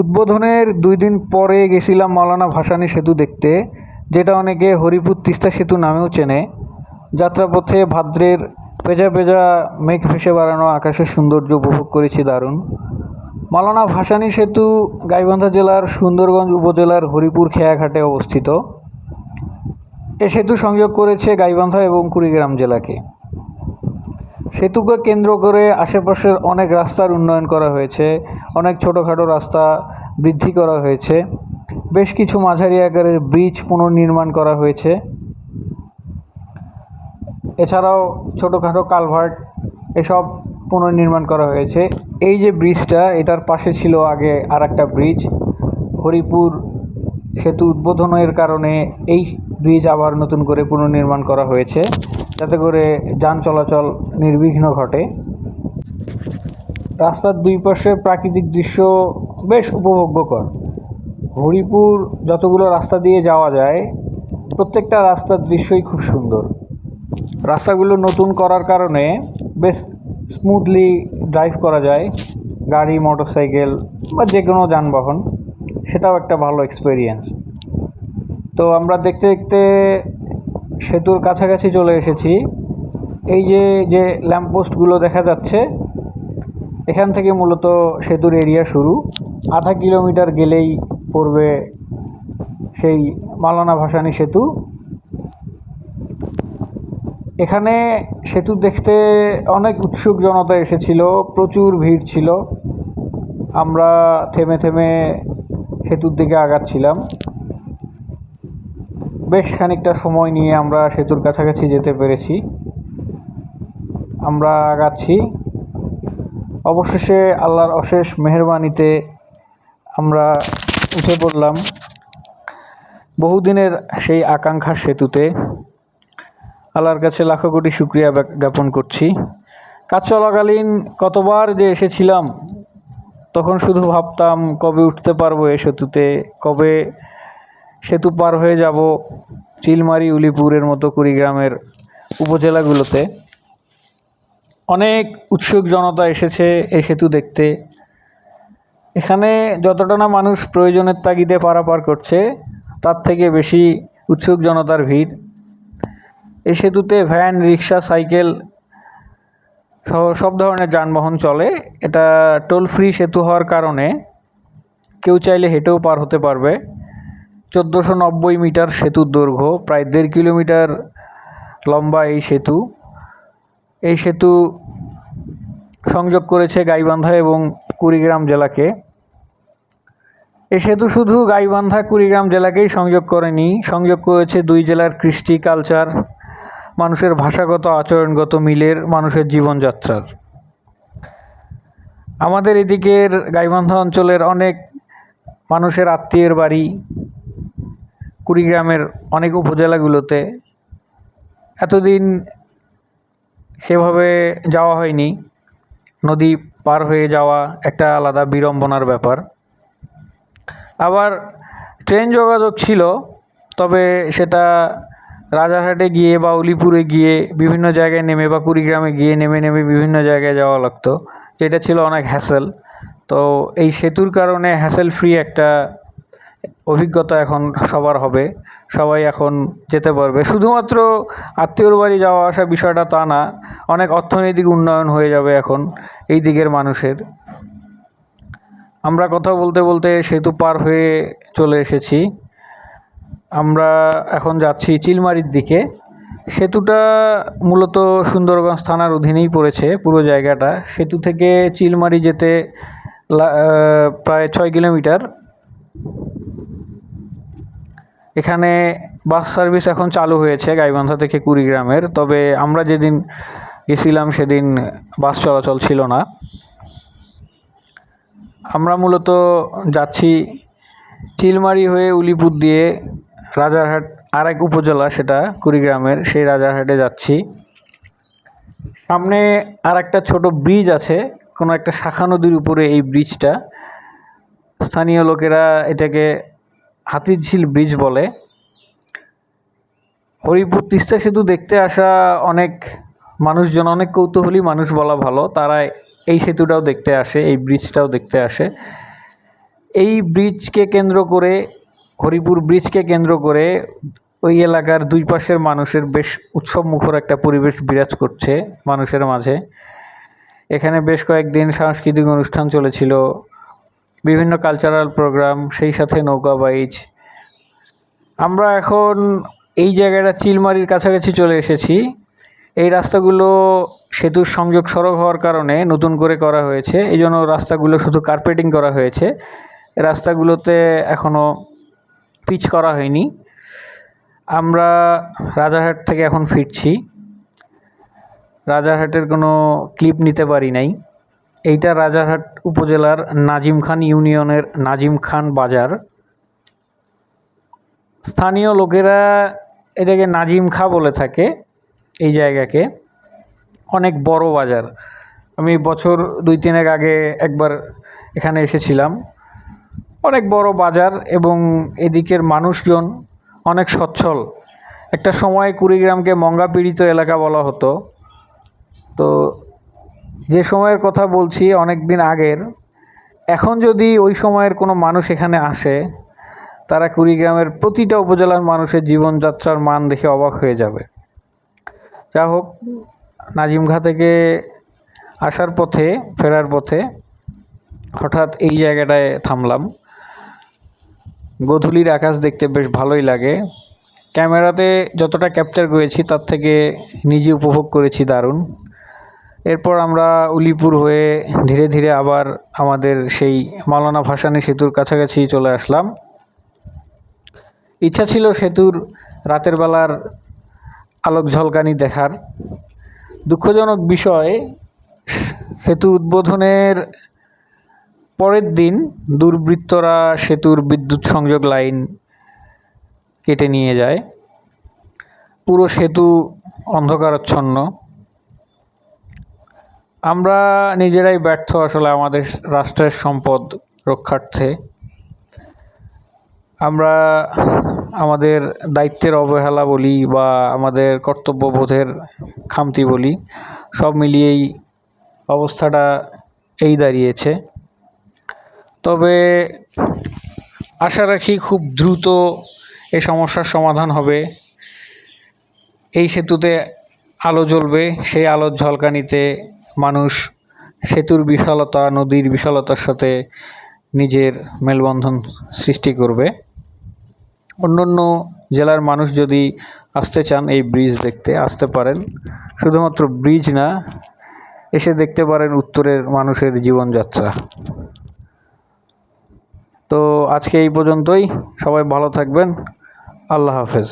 উদ্বোধনের দুই দিন পরে গেছিলাম মাওলানা ভাসানী সেতু দেখতে, যেটা অনেকে হরিপুর তিস্তা সেতু নামেও চেনে। যাত্রাপথে ভাদ্রের পেঁজা পেঁজা মেঘ ভেসে বেড়ানো আকাশের সৌন্দর্য উপভোগ করেছি দারুণ। মাওলানা ভাসানী সেতু গাইবান্ধা জেলার সুন্দরগঞ্জ উপজেলার হরিপুর খেয়াঘাটে অবস্থিত। এ সেতু সংযোগ করেছে গাইবান্ধা এবং কুড়িগ্রাম জেলাকে। সেতুকে কেন্দ্র করে আশেপাশের অনেক রাস্তার উন্নয়ন করা হয়েছে। অনেক ছোটোখাটো রাস্তা বৃদ্ধি করা হয়েছে। বেশ কিছু মাঝারি আকারের ব্রিজ পুনর্নির্মাণ করা হয়েছে। এছাড়াও ছোটোখাটো কালভার্ট এসব পুনর্নির্মাণ করা হয়েছে। এই যে ব্রিজটা, এটার পাশে ছিল আগে আর একটা ব্রিজ। হরিপুর সেতু উদ্বোধনের কারণে এই ব্রিজ আবার নতুন করে পুনর্নির্মাণ করা হয়েছে। যাতে করে যান চলাচল নির্বিঘ্ন ঘটে। রাস্তার দুই পাশে প্রাকৃতিক দৃশ্য বেশ উপভোগ্যকর। হরিপুর যতগুলো রাস্তা দিয়ে যাওয়া যায়, প্রত্যেকটা রাস্তার দৃশ্যই খুব সুন্দর। রাস্তাগুলো নতুন করার কারণে বেশ স্মুথলি ড্রাইভ করা যায়, গাড়ি মোটরসাইকেল বা যে কোনো যানবাহন। সেটাও একটা ভালো এক্সপিরিয়েন্স তো আমরা দেখতে দেখতে সেতুর কাছাকাছি চলে এসেছি। এই যে যে ল্যাম্পপোস্টগুলো দেখা যাচ্ছে এখান থেকে মূলত সেতুর এরিয়া শুরু। আধা কিলোমিটার গেলেই পড়বে সেই মালানা ভাসানি সেতু। এখানে সেতু দেখতে অনেক উৎসুক জনতা এসেছিল, প্রচুর ভিড় ছিল। আমরা থেমে থেমে সেতুর দিকে আগাচ্ছিলাম। বেশ খানিকটা সময় নিয়ে আমরা সেতুর কাছাকাছি যেতে পেরেছি। আমরা আগাচ্ছি। অবশেষে আল্লাহর অশেষ মেহরবানিতে আমরা উঠে পড়লাম বহুদিনের সেই আকাঙ্ক্ষা সেতুতে। আল্লাহর কাছে লাখো কোটি শুক্রিয়া জ্ঞাপন করছি। কাজ চলাকালীন কতবার যে এসেছিলাম, তখন শুধু ভাবতাম কবে উঠতে পারব এ সেতুতে, কবে সেতু পার হয়ে যাব চিলমারি উলিপুরের মতো কুড়িগ্রামের উপজেলাগুলোতে। অনেক উৎসুক জনতা এসেছে এই সেতু দেখতে। এখানে যতটা না মানুষ প্রয়োজনের তাগিদে পারাপার করছে, তার থেকে বেশি উৎসুক জনতার ভিড়। এই সেতুতে ভ্যান, রিক্সা, সাইকেল সহ সব ধরনের যানবাহন চলে। এটা টোল ফ্রি সেতু হওয়ার কারণে কেউ চাইলে হেঁটেও পার হতে পারবে। চোদ্দোশো নব্বই মিটার সেতুর দৈর্ঘ্য, প্রায় দেড় কিলোমিটার লম্বা এই সেতু। এই সেতু সংযোগ করেছে গাইবান্ধা এবং কুড়িগ্রাম জেলাকে। এই সেতু শুধু গাইবান্ধা, কুড়িগ্রাম জেলাকেই সংযোগ করেনি। সংযোগ করেছে দুই জেলার কৃষ্টি কালচার, মানুষের ভাষাগত আচরণগত মিলের, মানুষের জীবনযাত্রার। আমাদের এদিকের গাইবান্ধা অঞ্চলের অনেক মানুষের আত্মীয়ের বাড়ি কুড়িগ্রামের অনেক উপজেলাগুলোতে। এতদিন সেভাবে যাওয়া হয়নি। নদী পার হয়ে যাওয়া একটা আলাদা বিড়ম্বনার ব্যাপার। আবার ট্রেন যোগাযোগ ছিল, তবে সেটা রাজারহাটে গিয়ে বা উলিপুরে গিয়ে বিভিন্ন জায়গায় নেমে বা কুড়িগ্রামে গিয়ে নেমে নেমে বিভিন্ন জায়গায় যাওয়া লাগতো, যেটা ছিল অনেক হ্যাসেল তো এই সেতুর কারণে হ্যাসেল ফ্রি একটা অভিজ্ঞতা এখন সবার হবে। সবাই এখন যেতে পারবে। শুধুমাত্র আত্মীয়র বাড়ি যাওয়া আসা বিষয়টা তা না, অনেক অর্থনৈতিক উন্নয়ন হয়ে যাবে এখন এই দিকের মানুষের। আমরা কথা বলতে বলতে সেতু পার হয়ে চলে এসেছি। আমরা এখন যাচ্ছি চিলমারির দিকে। সেতুটা মূলত সুন্দরগঞ্জ থানার অধীনেই পড়েছে পুরো জায়গাটা। সেতু থেকে চিলমারি যেতে প্রায় ছয় কিলোমিটার। এখানে বাস সার্ভিস এখন চালু হয়েছে গাইবান্ধা থেকে কুড়িগ্রামের, তবে আমরা যেদিন গেছিলাম সেদিন বাস চলাচল ছিল না। আমরা মূলত যাচ্ছি চিলমারি হয়ে উলিপুর দিয়ে রাজারহাট আর এক উপজেলা সেটা কুড়িগ্রামের, সেই রাজারহাটে যাচ্ছি। সামনে আর একটা ছোট ব্রিজ আছে, কোনো একটা শাখা নদীর উপরে এই ব্রিজটা স্থানীয় লোকেরা এটাকে হাতিঝিল ব্রিজ বলে। হরিপুর তিস্তা সেতু দেখতে আসা অনেক মানুষজন, অনেক কৌতূহলী মানুষ বলা ভালো। তারা এই সেতুটাও দেখতে আসে, এই ব্রিজটাও দেখতে আসে। এই ব্রিজকে কেন্দ্র করে, হরিপুর ব্রিজকে কেন্দ্র করে ওই এলাকার দুই পাশের মানুষের বেশ উৎসব মুখর একটা পরিবেশ বিরাজ করছে মানুষের মাঝে। এখানে বেশ কয়েকদিন সাংস্কৃতিক অনুষ্ঠান চলেছিল। বিভিন্ন কালচারাল প্রোগ্রাম সেই সাথে নৌকা বাইচ। আমরা এখন এই জায়গাটা চিলমারির কাছাকাছি চলে এসেছি। এই রাস্তাগুলো সেতুর সংযোগ সড়ক হওয়ার কারণে নতুন করে করা হয়েছে। এই জন্য রাস্তাগুলো শুধু কার্পেটিং করা হয়েছে। রাস্তাগুলোতে এখনও পিচ করা হয়নি। আমরা রাজারহাট থেকে এখন ফিরছি। রাজারহাটের কোনো ক্লিপ নিতে পারি নাই। এইটা রাজারহাট উপজেলার নাজিম খান ইউনিয়নের নাজিম খান বাজার। স্থানীয় লোকেরা এটাকে নাজিম খা বলে থাকে এই জায়গাকে। অনেক বড় বাজার। আমি বছর দুই তিনেক আগে একবার এখানে এসেছিলাম। অনেক বড় বাজার এবং এদিকের মানুষজন অনেক সচ্ছল। একটা সময় কুড়িগ্রামকে মঙ্গা পীড়িত এলাকা বলা হতো। তো যে সময়ের কথা বলছি অনেক দিন আগের, এখন যদি ওই সময়ের কোনো মানুষ এখানে আসে, তারা কুড়িগ্রামের প্রতিটা উপজেলার মানুষের জীবনযাত্রার মান দেখে অবাক হয়ে যাবে। যা হোক নাজিমঘা থেকে আসার পথে, ফেরার পথে হঠাৎ এই জায়গাটায় থামলাম। গোধূলির আকাশ দেখতে বেশ ভালোই লাগে। ক্যামেরাতে যতটা ক্যাপচার করেছি, তার থেকে নিজে উপভোগ করেছি দারুণ। এরপর আমরা উলিপুর হয়ে ধীরে ধীরে আবার আমাদের সেই মাওলানা ভাসানী সেতুর কাছাকাছি চলে আসলাম। ইচ্ছা ছিল সেতুর রাতের বেলার আলোক ঝলকানি দেখার। দুঃখজনক বিষয়, সেতু উদ্বোধনের পরের দিন দুর্বৃত্তরা সেতুর বিদ্যুৎ সংযোগ লাইন কেটে নিয়ে যায়। পুরো সেতু অন্ধকারাচ্ছন্ন। আমরা নিজেরাই ব্যর্থ আসলে আমাদের রাষ্ট্রের সম্পদ রক্ষার্থে। আমরা আমাদের দায়িত্বের অবহেলা বলি বা আমাদের কর্তব্যবোধের খামতি বলি, সব মিলিয়েই অবস্থাটা এই দাঁড়িয়েছে। তবে আশা রাখি খুব দ্রুত এ সমস্যার সমাধান হবে। এই সেতুতে আলো জ্বলবে, সেই আলোর ঝলকানিতে মানুষ সেতুর বিশালতা, নদীর বিশালতার সাথে নিজের মেলবন্ধন সৃষ্টি করবে। অন্য অন্য জেলার মানুষ যদি আসতে চান এই ব্রিজ দেখতে, আসতে পারেন। শুধুমাত্র ব্রিজ না, এসে দেখতে পারেন উত্তরের মানুষের জীবনযাত্রা। তো আজকে এই পর্যন্তই। সবাই ভালো থাকবেন। আল্লাহ হাফেজ।